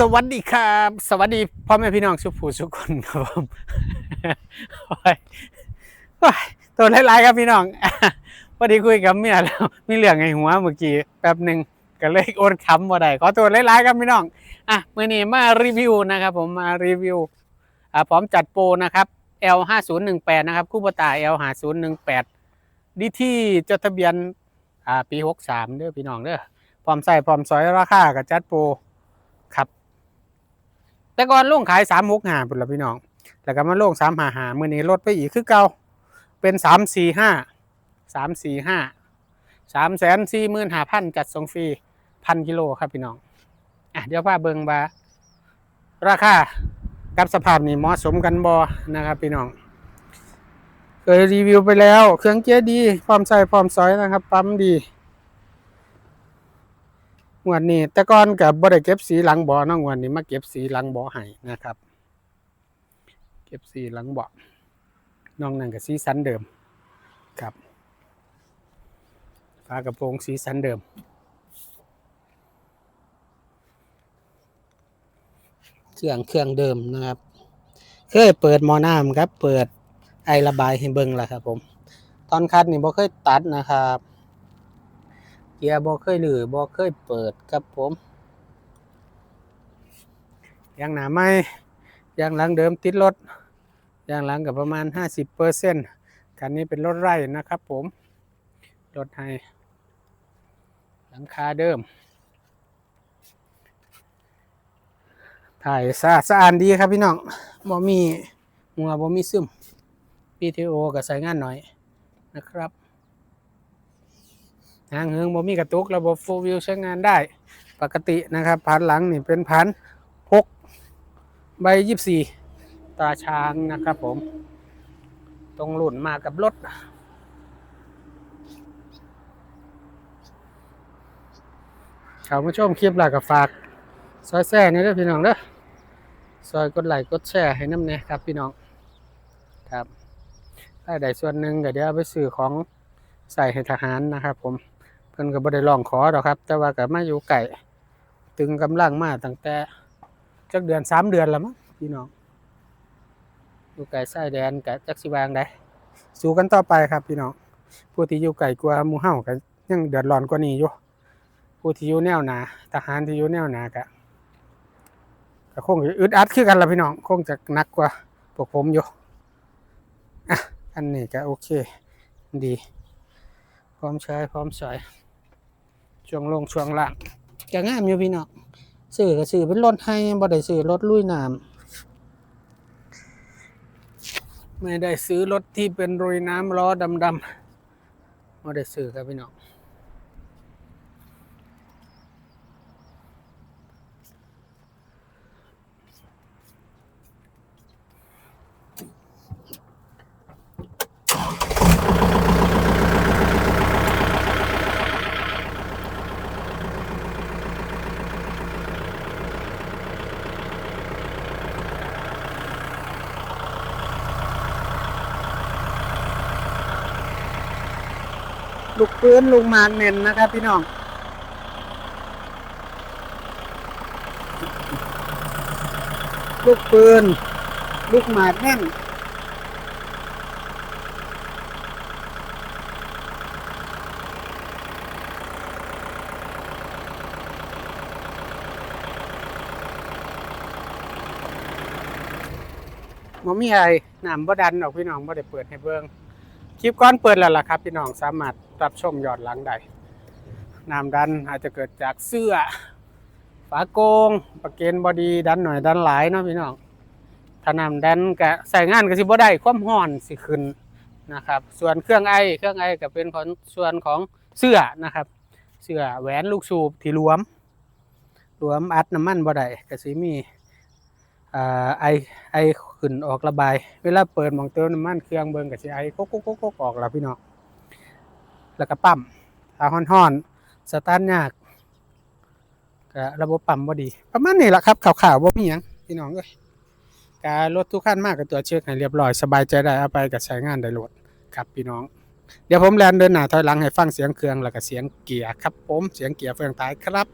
สวัสดีครับ สวัสดีพ่อแม่พี่น้องสุภูสุกคนครับผมตัวหลายๆครับพี่น้องพอดีคุยกับเมียแล้วมีเรื่องไงหัวเมื่อกี้แป๊บหนึ่งก็เลยโอนคำมาได้ขอตัวหลายๆครับพี่น้องอะมื่อนี้มารีวิวนะครับ ผมมารีวิวอ่าพร้อมจัดโปรนะครับ L 5 0 1 8นะครับคู่ปตา L 5 0 1 8ดีที่จดทะเบียนอ่าปี 63เด้อพี่น้องเด้อพร้อมใส่พร้อมซอยราคากับจัดโปร แต่ก่อนลงขายสามหกหาพุ่นละพี่น้อง แล้วก็มาลงสามหาหามื่อนี้ลดไปอีกคือเก่าเป็นสามสี่ห้าสามสี่ห้าสามแสนสี่หมื่นห้าพันจัดส่งฟรีพันกิโลครับพี่น้องอะเดี๋ยวพาเบิงบาราคากับสภาพนี่เหมาะสมกันบอนะครับพี่น้องเคยรีวิวไปแล้ว เครื่องเกียร์ดี พร้อมใส่พร้อมซอยนะครับ ปั๊มดี งวดนี้ แต่ก่อนกับ่ได้เก็บสีหลังบ่อนาะงวดนี้มาเก็บสีหลังบ่อให้นะครับ เก็บสีหลังบ่อน้องนั่นกับสีสันเดิมครับฝากระโปรงสีสันเดิม เครื่องเครื่องเดิมนะครับเคยเปิดมอน้ำครับ เปิดไอระบายให้เบิ่งแล้วครับผม ตอนคัดนี่บ่เคยตัดนะครับ เกียร์บ่เคยหรือบ่เคยเปิดครับผมยางหนาไหมยางหลังเดิมติดรถยางหลังกับประมาณ 50เปอร์เซ็นต์คันนี้เป็นรถไร่นะครับผม รถไฮหลังคาเดิม ถ่ายสะอาดสะอานดีครับพี่น้องบ่มีหัวบ่มีซึม PTO ก็ใส่งานหน่อยนะครับ หางเหิงบ่มีกระตุกระบบโฟวิวใช้งานได้ ปกตินะครับพันหลังนี่เป็นพันพกใบยี่สี่ตาช้างนะครับผม ตรงหลุ่นมากับรถเขามาชมคลิปหลักกับฝากซอยแซ่นี่เด้อพี่น้องเด้อซอยกดไลค์กดแชร์ให้น้ำเนี่ยครับพี่น้องครับได้ได้ส่วนหนึ่งก็เดี๋ยวเอาไปซื้อของใส่ให้ทหารนะครับผม เพิ่นก็บ่ได้ร้องขอดอกครับ แต่ว่าก็มาอยู่ไก่ตึงกำลังมาตั้งแต่จักเดือนสามเดือนแล้วมั้งพี่น้องอยู่ไก่ไส้แดนกับจักสิวางได้สู้กันต่อไปครับพี่น้องผู้ที่อยู่ไก่กลัวหมู่เฮาก็ยังเดือดร้อนกว่านี้อยู่ผู้ที่อยู่แนวหนาทหารที่อยู่แนวหนาก็ก็คงอึดอัดคือกันละพี่น้องคงจะหนักกว่าพวกผมอยู่อะอันนี้ก็โอเค ดี พร้อมใช้พร้อมใส่ ช่วงลงช่วงล่างจะงามอยู่พี่น้องซื้อก็ซื้อเป็นรถให้บ่ได้ซื้อรถลุยน้ำไม่ได้ซื้อรถที่เป็นลุยน้ำล้อดำๆไม่ได้ซื้อครับพี่น้อง ลูกปืนลูกหมากเน่นนะครับพี่น้องลูกปืนลูกหมากแน่นมมีอะไรน้ำบ่ดันออกพี่น้องบ่ได้เปิดให้เบิ่ง คลิปก้อนเปิดแล้วล่ะครับ พี่น้องสามารถรับชมยอดหลังได้น้ำดันอาจจะเกิดจากเสื้อฝาโกงประเกนบอดีดันหน่อยดันหลายเนาะพี่น้องถ้าน้ำดันก็ใส่งานก็สิบ่ได้ความร้อนสิขึ้นนะครับ ส่วนเครื่องไอเครื่องไอก็เป็นของส่วนของเสื้อนะครับ เสื้อแหวนลูกสูบที่รวม รวมอัดน้ำมันบ่ได้ก็สิมี อ่าไอไอขึ้นออกระบาย เวลาเปิดมองเติมน้ำมันเครื่องเบิ่งก็สิไอโกกโกกโกกโกออกแล้วพี่น้องแล้วก็ปั๊มถ้าฮ้อนๆสตาร์ทยากก็ระบบปั๊มบ่ดี ประมาณนี้แหละครับข่าวๆบ่มีหยังพี่น้องเอ้ยการรถทุกคันมากก็ตัวเช็คให้เรียบร้อยสบายใจได้เอาไปก็ใช้งานได้โลดครับพี่น้อง เดี๋ยวผมแลนเดินหน้าถอยหลังให้ฟังเสียงเครื่องแล้วก็เสียงเกียร์ครับผมเสียงเกียร์เฟืองท้ายครับ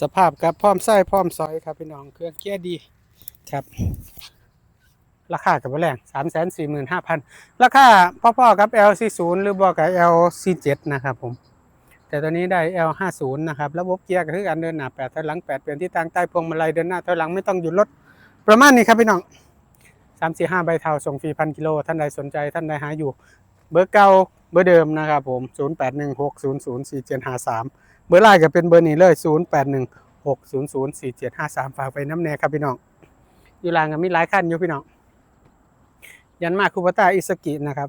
สภาพกับพร้อมไส้พร้อมซอยครับพี่น้องเครื่องเกียร์ดีครับ ราคากับแรงสามแสนสี่หมื่นห้าพันราคาพ่อๆกับ L40 หรือบอกกับ L47 นะครับผม แต่ตอนนี้ได้ L50 นะครับ ระบบเกียร์ก็คือการเดินหน้า8ถอยหลัง8เปลี่ยนที่ตั้งใต้พวงมาลัยเดินหน้าถอยหลังไม่ต้องหยุดรถประมาณนี้ครับพี่น้อง3 4 5ใบเทาส่งฟรีพันกิโลท่านใดสนใจท่านใดหาอยู่ เบอร์เก่าเบอร์เดิมนะครับผม0816004753เจนห้าสาม เบอร์ไลน์ก็เป็นเบอร์นี้เลย 0816004753 ฝากไปน้ำแน่ครับพี่น้อง อยู่ลางก็มีหลายขั้นอยู่พี่น้อง ยันมาคุปตาอิสกินะครับ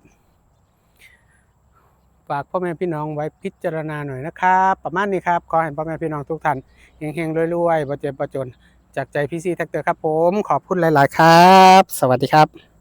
ฝากพ่อแม่พี่น้องไว้พิจารณาหน่อยนะครับ ประมาณนี้ครับ ขอให้พ่อแม่พี่น้องทุกท่านเฮงๆรวยๆประเจ็บประจน จากใจพี่ซีแท็กเตอร์ครับผม ขอบคุณหลาย ๆ ครับ สวัสดีครับ